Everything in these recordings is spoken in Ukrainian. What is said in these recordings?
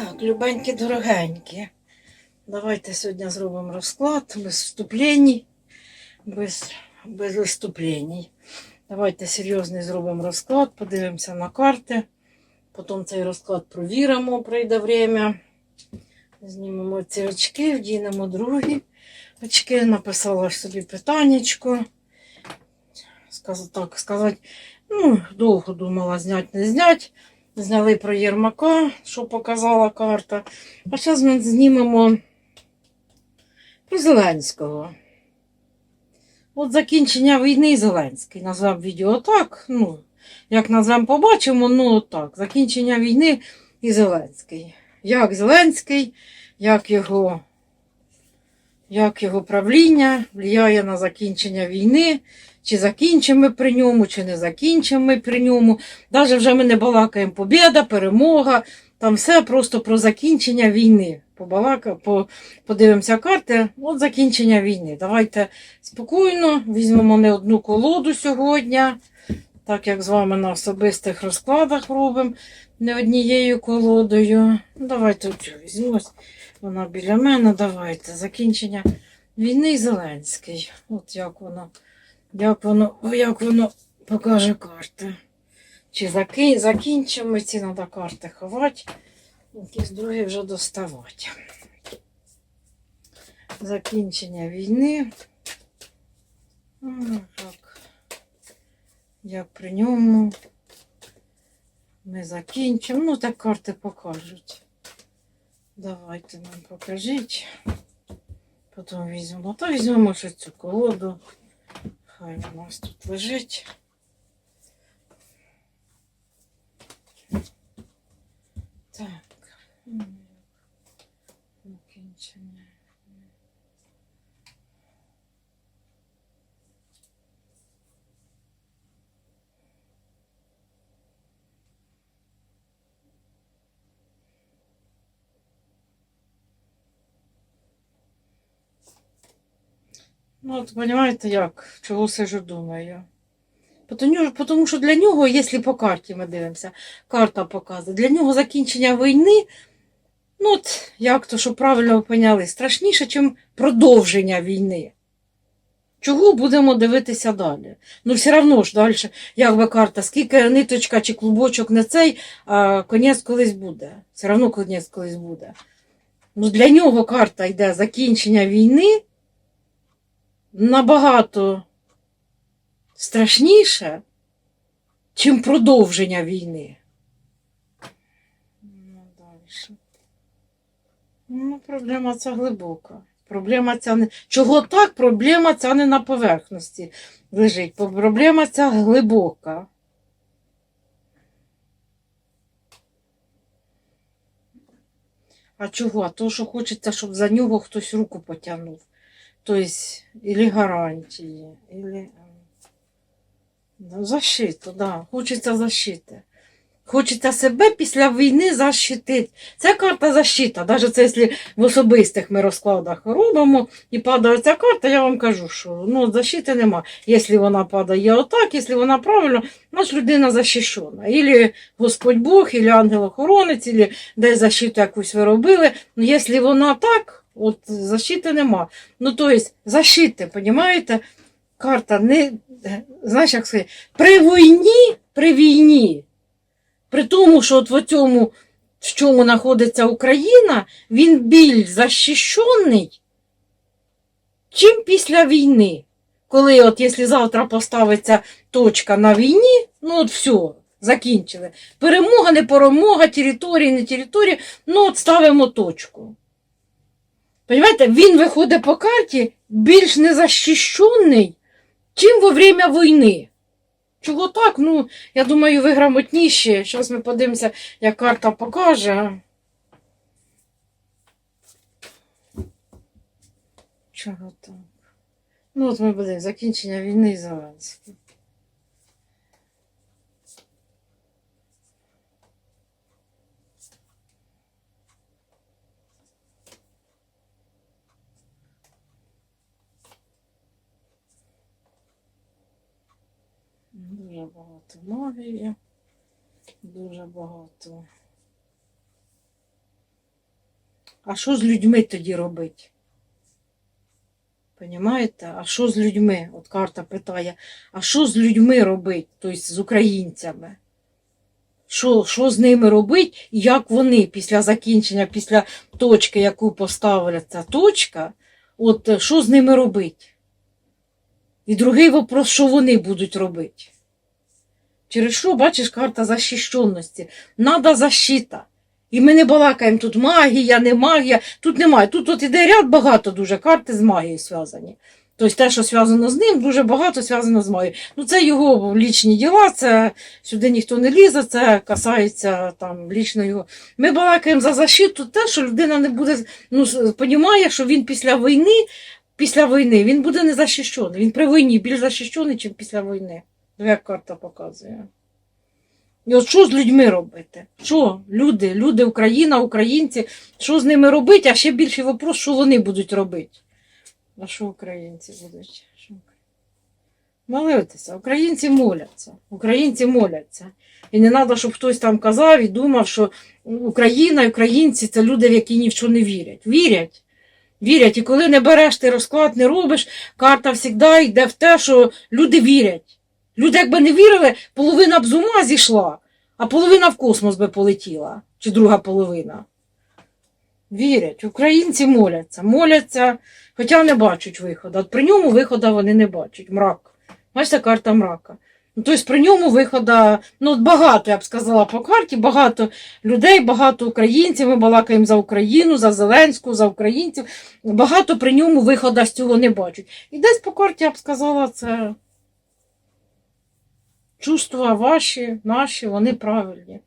Так, любенькі, дорогенькі. Давайте сьогодні зробимо розклад без вступлень, без, без виступлень. Давайте серйозний зробимо розклад, подивимося на карти. Потім цей розклад провіримо, прийде время. Знімемо ці очки, вдінемо другі очки. Написала собі питаннячко. Сказ, так сказати, ну, довго думала, зняти, не зняти. Зняли про Єрмака, що показала карта. А зараз ми знімемо про Зеленського. От закінчення війни Зеленський. Назвемо відео так. Ну, як назвемо, побачимо, ну так. Закінчення війни і Зеленський. Як Зеленський, як його, як його правління впливає на закінчення війни. Чи закінчимо ми при ньому, чи не закінчимо ми при ньому. Навіть вже ми не балакаємо побіда, перемога. Там все просто про закінчення війни. Побалака, по, подивимося карти. От закінчення війни. Давайте спокійно візьмемо не одну колоду сьогодні, так як з вами на особистих розкладах робимо не однією колодою. Давайте оцю візьму. Вона біля мене. Давайте. Закінчення війни Зеленський. От як воно. Як воно, як воно покаже карти. Чи заки, закінчимо ці треба карти ховати, якісь другі вже доставати. Закінчення війни. Ну, так. Як при ньому ми закінчимо. Ну, так карти покажуть. Давайте нам покажіть. Потім візьмемо. То візьмемо ще цю колоду. Хай у нас тут лежить. Так. м, Ну, от, понимаєте, як, чого сижу думаю. Тому що для нього, якщо по карті ми дивимося, карта показує, для нього закінчення війни, ну от, як то, що правильно ви поняли, страшніше, ніж продовження війни. Чого будемо дивитися далі? Ну, все одно ж далі, як би карта, скільки ниточка чи клубочок не цей, а конець колись буде. Все одно конець колись буде. Ну, для нього карта йде закінчення війни набагато страшніше, чим продовження війни. Ну, дальше. Ну, проблема ця глибока. Проблема ця не. Чого так? Проблема ця не на поверхності лежить. Проблема ця глибока. А чого? А то, що хочеться, щоб за нього хтось руку потягнув. Тобто, или гарантії, или ну, защиту, да. Хочеться защити. Хочеться себе після війни защитити. Це карта защита. Навіть це, якщо в особистих ми розкладах робимо і падає ця карта, я вам кажу, що ну, защити нема. Якщо вона падає отак, якщо вона правильно, значить людина захищена. Ілі Господь Бог, ілі ангел-охоронець, ілі десь защиту якусь ви робили. Ну, якщо вона так, от защити нема. Ну, то есть, защити, понимаете? Карта не, знаєш, як сказати, при війні, при війні, при тому, що от в цьому, в чому знаходиться Україна, він більш захищений, чим після війни. Коли, от, якщо завтра поставиться точка на війні, ну от все, закінчили. Перемога, не перемога, територія, не територія, ну от ставимо точку. Понимаєте, він виходить по карті більш незахищений, чим во время війни. Чого так? Ну, я думаю, ви грамотніші. Зараз ми подивимося, як карта покаже. Чого так? Ну, от ми будемо закінчення війни і Зеленський. Дуже магії, дуже багато А що з людьми тоді робити? Понімаєте? А що з людьми? От карта питає, а що з людьми робити, тобто з українцями? Що, що з ними робити, і як вони після закінчення, після точки, яку поставила ця точка, от що з ними робити? І другий вопрос, що вони будуть робити? Через що, бачиш, карта захищеності. Надо защита. І ми не балакаємо тут магія, не магія. Тут немає. Тут от іде ряд багато дуже карти з магією зв'язані. Тобто те, що зв'язано з ним, дуже багато зв'язано з магією. Ну, це його лічні діла, це сюди ніхто не лізе, це касається там лічно. Ми балакаємо за защиту, те, що людина не буде, ну, понімає, що він після війни, після війни він буде не захищений. Він при війні більш захищений, ніж після війни. Як карта показує. І от що з людьми робити? Що люди, люди, Україна, українці, що з ними робити? А ще більший вопрос, що вони будуть робити? А що українці будуть? Молитися. Українці моляться. Українці моляться. І не треба, щоб хтось там казав і думав, що Україна і українці це люди, в які ні в що не вірять. Вірять. Вірять. І коли не береш ти розклад, не робиш, карта завжди йде в те, що люди вірять. Люди, якби не вірили, половина б з ума зійшла, а половина в космос би полетіла. Чи друга половина. Вірять. Українці моляться, моляться, хоча не бачать виходу. От при ньому виходу вони не бачать. Мрак. Бачите, карта мрака. Ну, тобто при ньому виходу, ну багато, я б сказала, по карті, багато людей, багато українців. Ми балакаємо за Україну, за Зеленську, за українців. Багато при ньому виходу з цього не бачать. І десь по карті я б сказала, це чувства ваші, наші, вони правильні.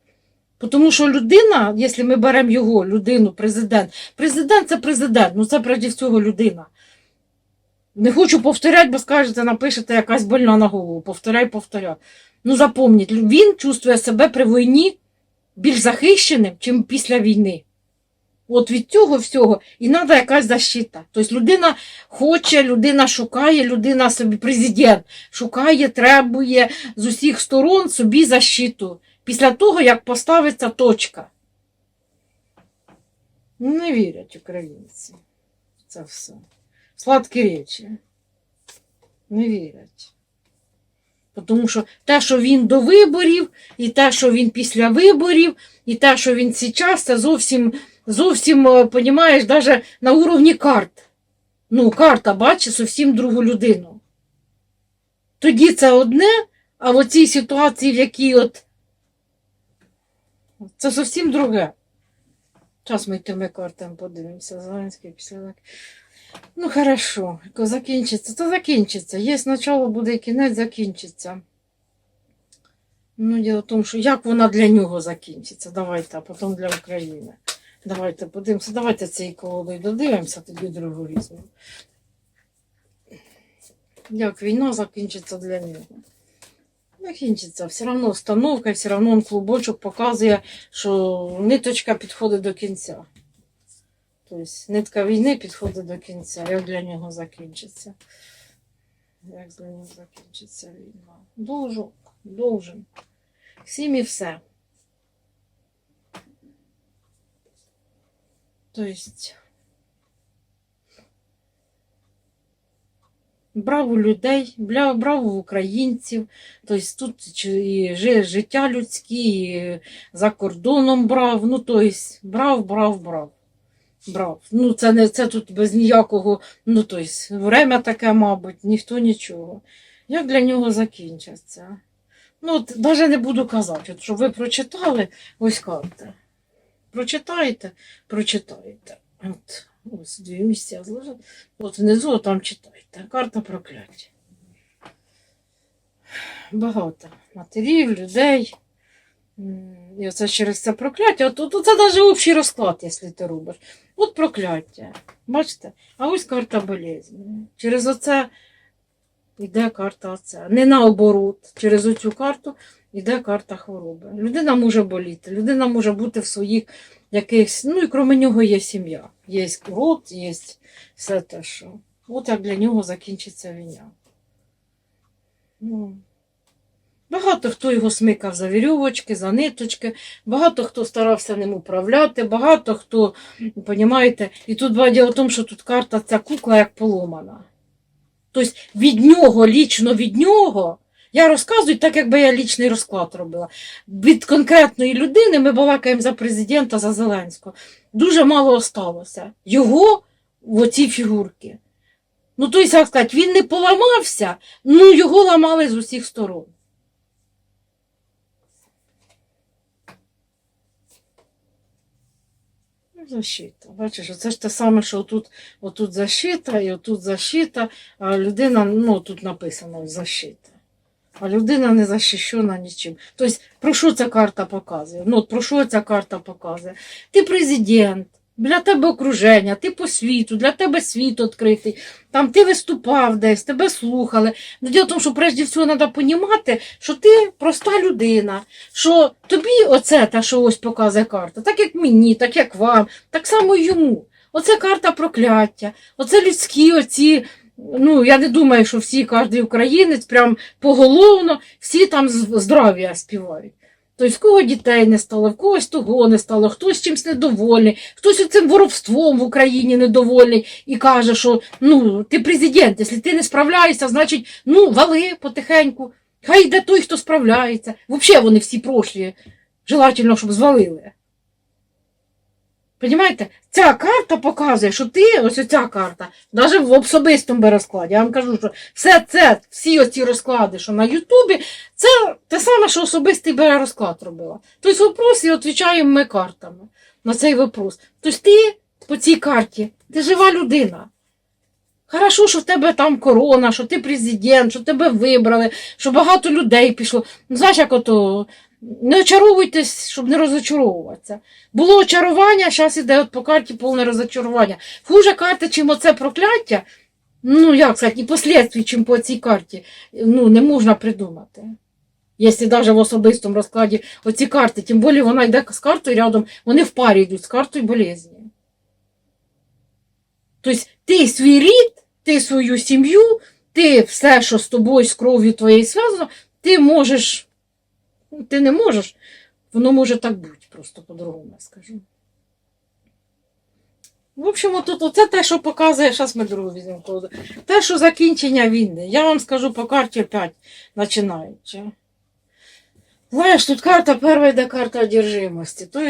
Тому що людина, якщо ми беремо його, людину, президент, президент це президент, ну це прежде всього людина. Не хочу повторяти, бо скажете, напишете якась больна на голову. Повторяй, повторяй. Ну запомніть, він чувствує себе при війні більш захищеним, ніж після війни. От від цього всього і треба якась защита. Тобто людина хоче, людина шукає, людина собі президент шукає, требує з усіх сторон собі защиту. Після того, як поставиться точка. Ну, Не вірять українці. Це все. Сладкі речі. Не вірять. Тому що те, що він до виборів, і те, що він після виборів, і те, що він зараз, це зовсім, зовсім, е, понімаєш, навіть на уровні карт. Ну, карта бачить зовсім другу людину. Тоді це одне, а в цій ситуації, в якій от це зовсім друге. Зараз ми тими картами подивимося. Зеленський після. Ну, хорошо, закінчиться, то закінчиться. Є начало, буде кінець, закінчиться. Ну, діло в тому, що як вона для нього закінчиться. Давайте, а потім для України. Давайте подивимося. Давайте цей колодою додивимося, тоді другу візьмемо. Як війна закінчиться для нього. Закінчиться. Все одно установка, все одно клубочок показує, що ниточка підходить до кінця. Тобто нитка війни підходить до кінця. Як для нього закінчиться? Як для нього закінчиться війна? Должок, должен. Всім і все. Тобто. Брав у людей, брав у українців, тобто тут і життя людське, і за кордоном брав, ну тобто брав, брав, брав. Брав. Ну, це не це тут без ніякого, ну тобто, время таке, мабуть, ніхто нічого. Як для нього закінчиться? Ну, от навіть не буду казати, от, щоб ви прочитали ось карти. Прочитаєте, прочитаєте. От, ось дві місця зложили. От внизу там читайте. Карта прокляття. Багато матерів, людей. І оце через це прокляття. От, от, це навіть общий розклад, якщо ти робиш. От прокляття. Бачите? А ось карта болезні. Через оце йде карта оця. Не наоборот. Через оцю карту йде карта хвороби. Людина може боліти, людина може бути в своїх якихось. Ну і крім нього є сім'я. Є род, є все те, що. От як для нього закінчиться війна. Ну, Багато хто його смикав за вірьовочки, за ниточки, багато хто старався ним управляти, багато хто, понімаєте, і тут діло в тому, що тут карта ця кукла як поломана. Тобто від нього, лічно від нього, я розказую так, якби я лічний розклад робила. Від конкретної людини ми балакаємо за президента, за Зеленського. Дуже мало осталося. Його в оці фігурки. Ну, тобто, як сказати, він не поламався, ну його ламали з усіх сторон. Защита. Бачиш, це ж те саме, що отут, отут защита і отут защита, а людина, ну тут написано защита. А людина не захищена нічим. Тобто, про що ця карта показує? Ну, от про що ця карта показує? Ти президент, для тебе окруження, ти по світу, для тебе світ відкритий, там ти виступав десь, тебе слухали. Ну, діло в тому, що прежде всього треба розуміти, що ти проста людина, що тобі оце те, що ось показує карта, так як мені, так як вам, так само йому. Оце карта прокляття, оце людські оці. Ну, я не думаю, що всі, кожен українець, прям поголовно, всі там здрав'я співають. Тобто, в кого дітей не стало, в когось того не стало, хтось чимось недовольний, хтось цим воровством в Україні недовольний і каже, що ну, ти президент, якщо ти не справляєшся, значить, ну, вали потихеньку. Хай йде той, хто справляється. Взагалі вони всі прошлі. Желательно, щоб звалили. Понімаєте? Ця карта показує, що ти, ось оця карта, навіть в особистому би розкладі. Я вам кажу, що все це, всі оці розклади, що на Ютубі, це те саме, що особистий бере розклад робила. Тобто вопрос і відповідаємо ми картами на цей вопрос. Тобто ти по цій карті, ти жива людина. Хорошо, що в тебе там корона, що ти президент, що тебе вибрали, що багато людей пішло. Ну, знаєш, як ото, не очаровуйтесь, щоб не розочаровуватися. Було очарування, зараз іде от по карті повне розочарування. Хуже карта, чим оце прокляття, ну як сказати, і послідствій, чим по цій карті, ну не можна придумати. Якщо навіть в особистому розкладі оці карти, тим більше вона йде з картою рядом, вони в парі йдуть з картою болезні. Тобто ти свій рід, ти свою сім'ю, ти все, що з тобою, з кров'ю твоєю зв'язано, ти можеш, ти не можеш, воно може так бути, просто по-другому скажу. В общем, тут оце те, що показує, зараз ми другу візьмемо. Те, що закінчення війни. Я вам скажу по карті 5 починаючи. Знаєш, тут карта перша йде карта одержимості. Тобто,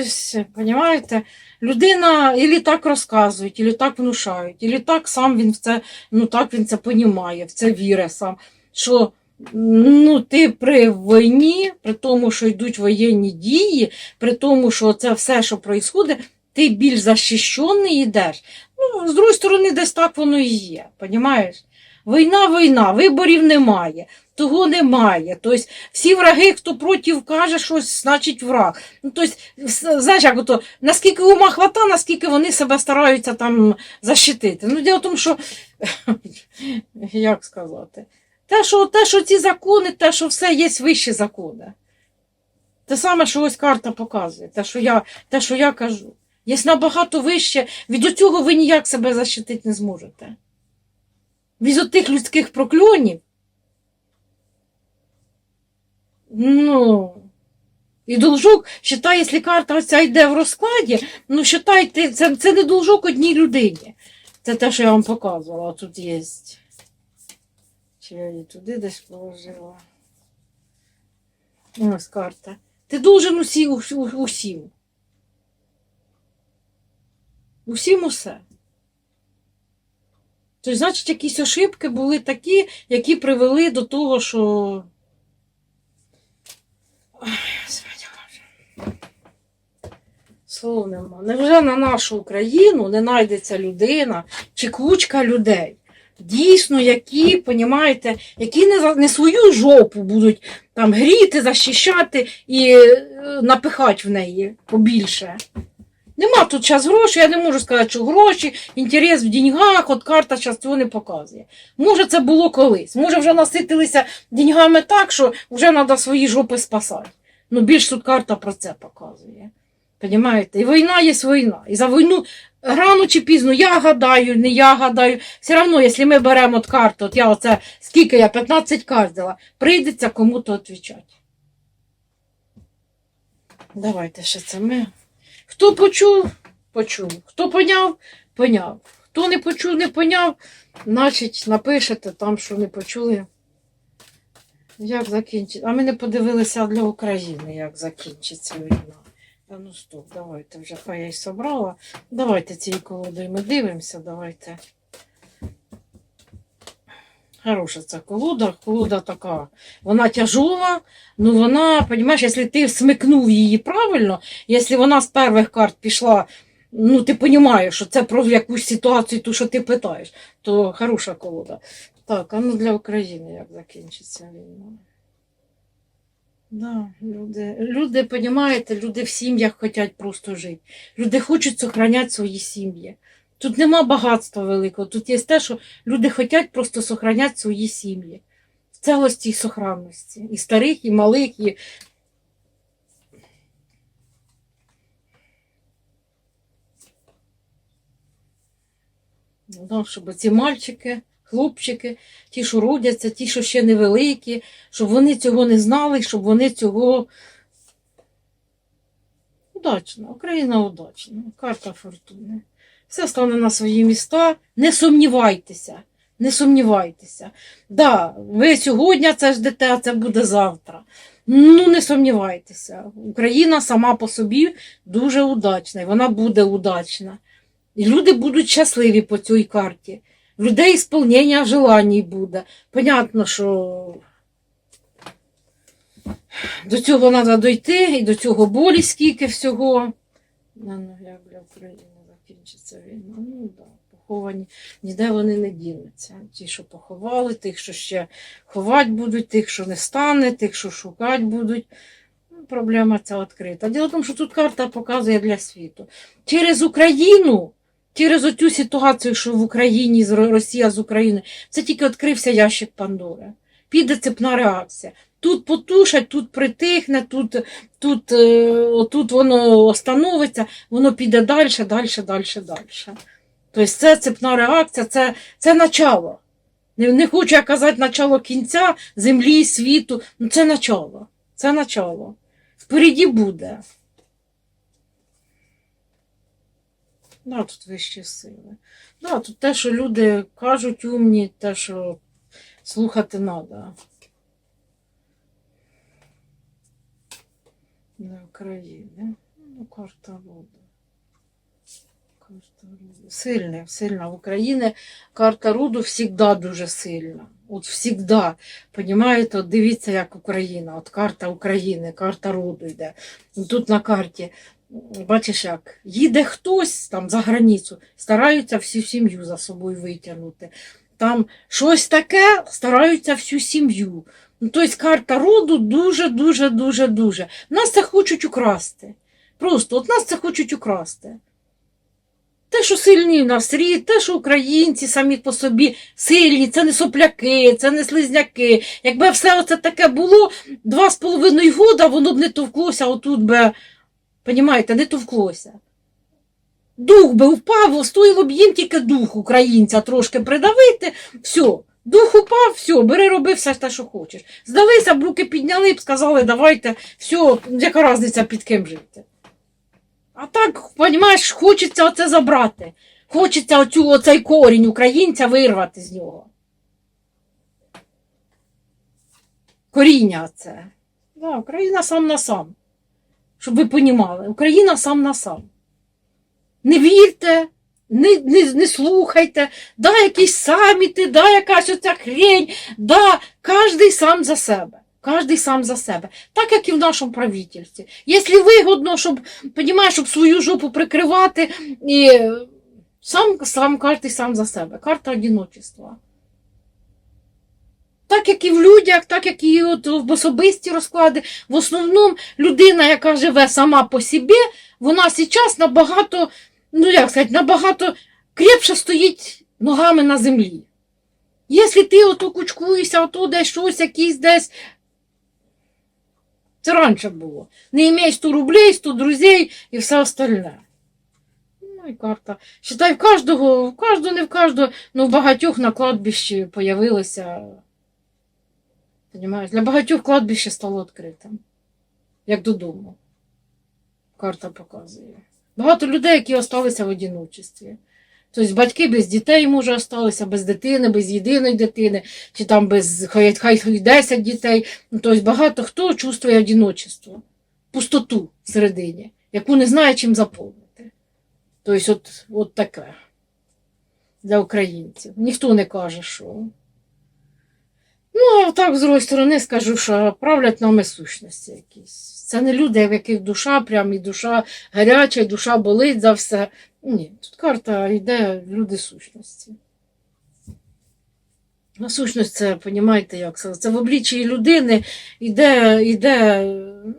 розумієте, людина ілі так розказують, ілі так внушають, ілі так сам він в це, ну так він це понімає, в це вірить сам. Що ну, ти при війні, при тому, що йдуть воєнні дії, при тому, що це все, що відбувається, ти більш захищений йдеш. Ну, з другої сторони, десь так воно і є. Понімаєш? Війна, війна, виборів немає, того немає. Тобто всі враги, хто проти каже щось, значить враг. Ну, тобто, знаєш, як ото, наскільки ума хвата, наскільки вони себе стараються там защитити. Ну, діло в тому, що, як сказати, те, що, те, що ці закони, те, що все є вищі закони. Те саме, що ось карта показує, те, що я, те, що я кажу. Є набагато вище, від цього ви ніяк себе защитити не зможете. Від тих людських прокльонів. Ну. І должок, считай, якщо карта оця йде в розкладі, ну считайте, це, це не должок одній людині. Це те, що я вам показувала. Тут є. Чи я її туди десь положила? Ось карта. Ти должен усі, у- у- усім. Усім усе. Тобто, значить, якісь ошибки були такі, які привели до того, що. Ой, Господи Боже. Слов нема. Невже на нашу Україну не знайдеться людина чи кучка людей? Дійсно, які, понімаєте, які не, не свою жопу будуть там гріти, захищати і е, напихати в неї побільше. Нема тут зараз грошей, я не можу сказати, що гроші, інтерес в деньгах, от карта зараз цього не показує. Може, це було колись. Може, вже наситилися деньгами так, що вже треба свої жопи спасати. Ну, більш тут карта про це показує. Понімаєте? І війна є війна. І за війну рано чи пізно, я гадаю, не я гадаю. Все одно, якщо ми беремо от карту, от я оце, скільки я 15 карт взяла, прийдеться кому-то відповідати. Давайте ще це ми. Хто почув, почув. Хто поняв, поняв. Хто не почув, не поняв, значить напишете там, що не почули. Як закінчиться? А ми не подивилися для України, як закінчиться війна. А ну стоп, давайте вже хай я й собрала. Давайте цією колодою ми дивимося, давайте. Хороша ця колода, колода така, вона тяжова, ну вона, розумієш, якщо ти смикнув її правильно, якщо вона з перших карт пішла, ну ти розумієш, що це про якусь ситуацію, ту, що ти питаєш, то хороша колода. Так, а ну для України як закінчиться війна. Да, люди, люди, розумієте, люди в сім'ях хочуть просто жити. Люди хочуть зберігати свої сім'ї. Тут нема багатства великого, тут є те, що люди хочуть просто зберігати свої сім'ї. В цілості і сохранності. І старих, і малих, і. Ну, щоб ці мальчики, хлопчики, ті, що родяться, ті, що ще невеликі, щоб вони цього не знали, щоб вони цього. Удачно, Україна удачна, карта фортуни. Все стане на свої міста. Не сумнівайтеся, не сумнівайтеся. Да, ви сьогодні це ждете, а це буде завтра. Ну, не сумнівайтеся. Україна сама по собі дуже удачна, і вона буде удачна. І люди будуть щасливі по цій карті. В людей сповнення желань буде. Понятно, що до цього треба дойти, і до цього болі скільки всього. Ну, ну, як для України закінчиться війна. Ну, да, поховані. Ніде вони не дінуться. Ті, що поховали, тих, що ще ховати будуть, тих, що не стане, тих, що шукати будуть. Ну, Проблема ця відкрита. Діло в тому, що тут карта показує для світу. Через Україну, через оцю ситуацію, що в Україні Росія з України, це тільки відкрився ящик Пандори. Піде цепна реакція. Тут потушать, тут притихне, тут, тут, е, отут воно остановиться, воно піде далі, далі, далі, далі. Тобто це цепна реакція, це, це начало. Не, не хочу я казати начало кінця землі, світу. Ну це начало. Це начало. Впереді буде. Да, тут вищі сили. Да, тут те, що люди кажуть умні, те, що слухати треба. Для України. Ну, карта роду. Карта роду. Сильна, сильна в Україні. Карта роду завжди дуже сильна. От завжди. Понімаєте, от дивіться, як Україна. От карта України, карта роду йде. Тут на карті. Бачиш, як їде хтось там за границю, стараються всю сім'ю за собою витягнути. Там щось таке, стараються всю сім'ю. Ну, тобто карта роду дуже, дуже, дуже, дуже. Нас це хочуть украсти. Просто от нас це хочуть украсти. Те, що сильні в нас рід, те, що українці самі по собі сильні, це не сопляки, це не слизняки. Якби все оце таке було два з половиною года, воно б не товклося отут би, понімаєте, не товклося. Дух би впав, стоїло б їм тільки дух українця трошки придавити, все. Дух упав, все, бери, роби все те, що хочеш. Здалися б, руки підняли б, сказали, давайте, все, яка різниця під ким жити. А так, розумієш, хочеться оце забрати. Хочеться оцю, оцей корінь українця вирвати з нього. Коріння це. Да, Україна сам на сам. Щоб ви понімали, Україна сам на сам. Не вірте, не, не, не слухайте, да, якісь саміти, да, якась оця хрень, да, кожний сам за себе. Кожний сам за себе. Так, як і в нашому правительстві. Якщо вигодно, щоб, щоб свою жопу прикривати, і сам, сам кожний сам за себе. Карта одиночества. Так, як і в людях, так, як і от в особисті розклади. В основному людина, яка живе сама по собі, вона зараз набагато, ну як сказати, набагато крепше стоїть ногами на землі. Якщо ти ото кучкуєшся, ото десь щось, якийсь десь Це раніше було. Не імей 100 рублей, 100 друзей і все остальне. Ну і карта. Считай, в кожного, в кожного, не в кожного, ну в багатьох на кладбищі появилося. Понимаєш, для багатьох кладбище стало відкритим. Як додому. Карта показує. Багато людей, які залишилися в одиночестві. Тобто батьки без дітей, може, залишилися, без дитини, без єдиної дитини, чи там без хай, хай, хай 10 дітей. Ну, тобто багато хто чувствує одиночество, пустоту всередині, яку не знає, чим заповнити. Тобто, от, от таке для українців. Ніхто не каже, що. Ну, так, з другої сторони, скажу, що правлять нами сущності якісь. Це не люди, в яких душа, прям і душа гаряча, і душа болить за все. Ні, тут карта йде люди сущності. А сущність це, розумієте, як це? Це в обличчі людини йде, йде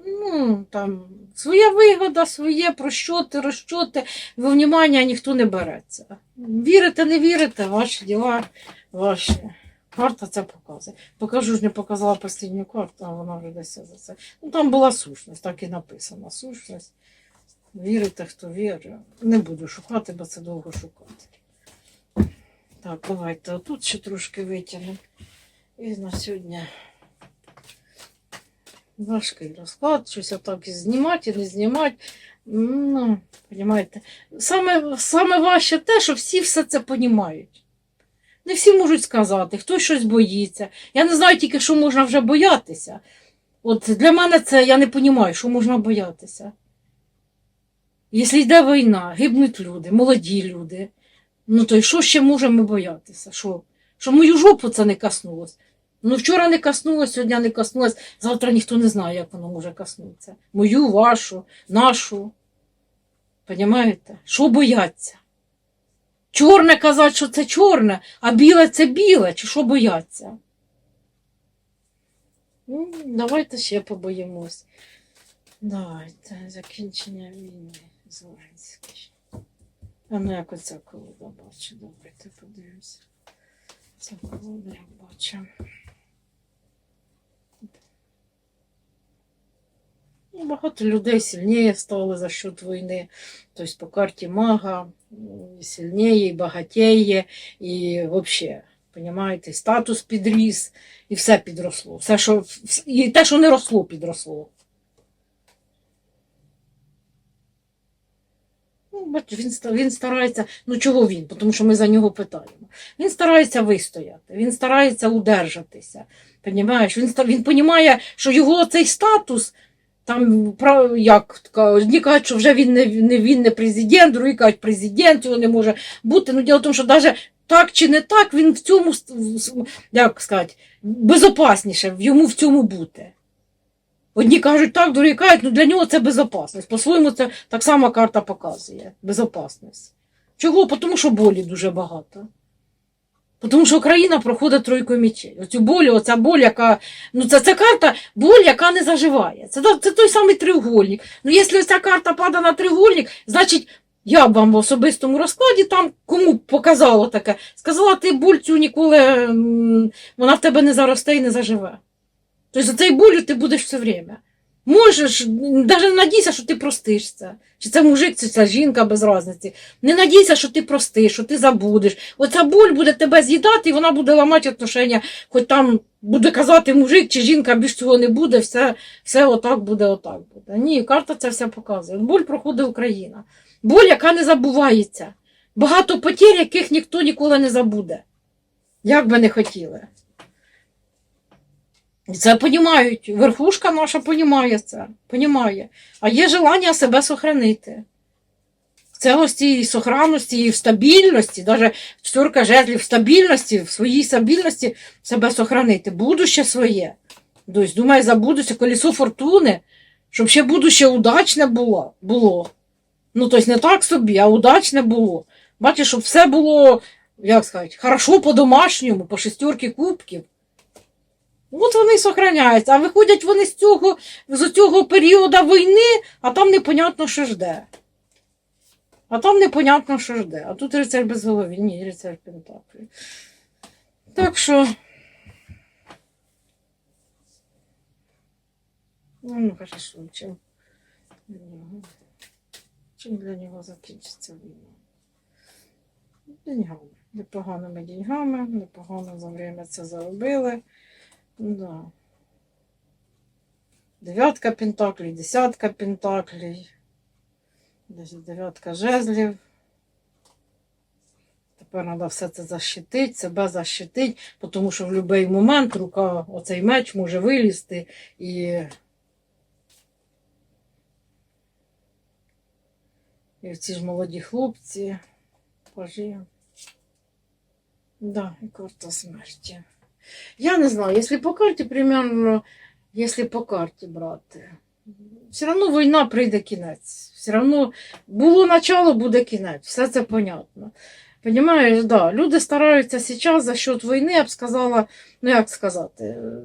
ну, там, своя вигода, своє прощоти, розчоти, во внімання ніхто не береться. Вірите, не вірите, ваші діла, ваші. Карта це показує. Покажу ж не показала останню карту, а вона вже десь за це. Ну там була сущність, так і написано. Сущність. Вірите, хто вірить. Не буду шукати, бо це довго шукати. Так, давайте отут ще трошки витягнемо. І на сьогодні важкий розклад, щось отак і знімати, і не знімати. Ну, розумієте. Саме, саме важче те, що всі все це розуміють. Не всі можуть сказати, хтось щось боїться. Я не знаю тільки, що можна вже боятися. От для мене це я не розумію, що можна боятися. Якщо йде війна, гибнуть люди, молоді люди, ну то й що ще можемо боятися? Що? Що мою жопу це не коснулось? Ну вчора не коснулось, сьогодні не коснулось, завтра ніхто не знає, як воно може коснутися. Мою, вашу, нашу. Понімаєте? Що бояться? Чорне казати, що це чорне, а біле це біле, чи що бояться? Ну, давайте ще побоїмось. Давайте, закінчення війни. Зеленський. А ну як оця колода бачу, давайте подивимося. Ця колода я бачу. Багато людей сильніше стали за счет війни. Тобто по карті мага сильніє, і багатіє, і взагалі, понимаєте, статус підріс, і все підросло. Все, що, і те, що не росло, підросло. Ну, він, він старається, ну чого він? Тому що ми за нього питаємо. Він старається вистояти, він старається удержатися. Він, він розуміє, що його цей статус, там, про- як, одні кажуть, що вже він не, не, він не президент, другі кажуть, президент його не може бути. Ну, діло в тому, що навіть так чи не так, він в цьому, як сказати, безопасніше йому в цьому бути. Одні кажуть так, другі кажуть, ну для нього це безопасність. По-своєму це так само карта показує. Безопасність. Чого? Тому що болі дуже багато. Тому що Україна проходить тройку мічей. Оцю боль, оця боль, яка. Ну, це, це карта боль, яка не заживає. Це, це той самий треугольник. Ну, якщо ця карта падає на треугольник, значить, я б вам в особистому розкладі там кому показала таке, сказала, ти боль цю ніколи вона в тебе не заросте і не заживе. Тобто за цією болю ти будеш все время. Можеш, навіть не надійся, що ти простиш це. Чи це мужик, чи це жінка без різниці. Не надійся, що ти простиш, що ти забудеш. Оця боль буде тебе з'їдати, і вона буде ламати отношення, хоч там буде казати мужик чи жінка, більш цього не буде, все, все отак буде, отак буде. Ні, карта це все показує. Боль проходить Україна. Боль, яка не забувається. Багато потерь, яких ніхто ніколи не забуде. Як би не хотіли. Це понімають. Верхушка наша понімає це. Понімає. А є желання себе сохранити. В цілості і сохранності, і в стабільності, навіть чотирка жезлів в стабільності, в своїй стабільності себе сохранити. Будуще своє. Тобто, думаю, за будуще фортуни, щоб ще будуще удачне було. було. Ну, тобто не так собі, а удачне було. Бачиш, щоб все було, як сказати, хорошо по-домашньому, по шестерки кубків. От вони і сохраняються. А виходять вони з цього, з цього періоду війни, а там непонятно, що жде. А там непонятно, що жде. А тут рицар без голови. Ні, рицар Пентаклі. Так що. Ну, ну хорошо, чим для нього. Чим для нього закінчиться війна? Деньгами. Непоганими деньгами, непогано за время це заробили. Да. Дев'ятка пентаклей, десятка пентаклей, дев'ятка жезлів. Тепер треба все це защитити, себе защитити, тому що в будь-який момент рука, оцей меч може вилізти і. І ці ж молоді хлопці, пажі. Да, і карта смерті. Я не знаю, якщо по карті, примерно, якщо по карті брати, все одно війна прийде кінець. Все одно було начало, буде кінець. Все це понятно. Понимаєш, да, люди стараються зараз за счет війни, я б сказала, ну як сказати, е,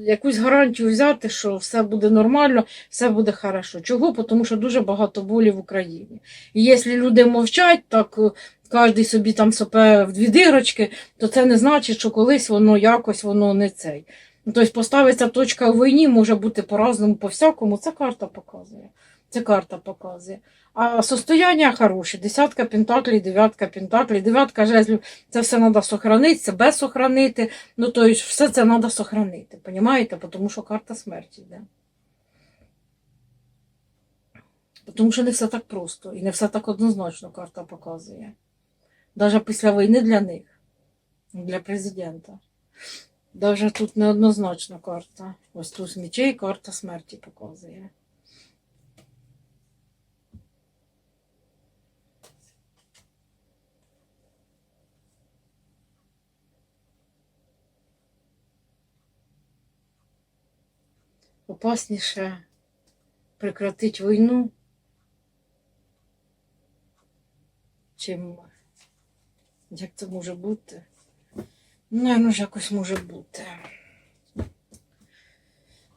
якусь гарантію взяти, що все буде нормально, все буде хорошо. Чого? Тому що дуже багато болі в Україні. І якщо люди мовчать, так кожен собі там сопе в дві дирочки, то це не значить, що колись воно якось воно не цей. Ну, Тобто поставиться точка в війні, може бути по-разному, по-всякому. Це карта показує. Це карта показує. А состояння хороше. Десятка пентаклей, дев'ятка пентаклей, дев'ятка жезлів. Це все треба сохранити, себе сохранити. Ну, тобто, все це треба сохранити. Понімаєте? Тому що карта смерті йде. Тому що не все так просто і не все так однозначно карта показує. Навіть після війни для них, для президента. Навіть тут неоднозначна карта. Ось тут з мечей карта смерті показує. Опасніше прекратити війну, чим як це може бути. Ну, ну ж якось може бути.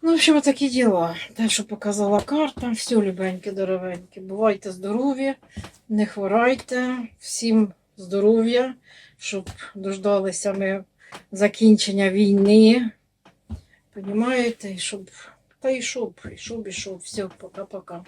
Ну, в общем, такі діла. Те, що показала карта. Все, любенькі, дорогенькі. Бувайте здорові, не хворайте. Всім здоров'я, щоб дождалися ми закінчення війни. Понімаєте? І щоб. Та і щоб, і щоб, і щоб. Все, пока-пока.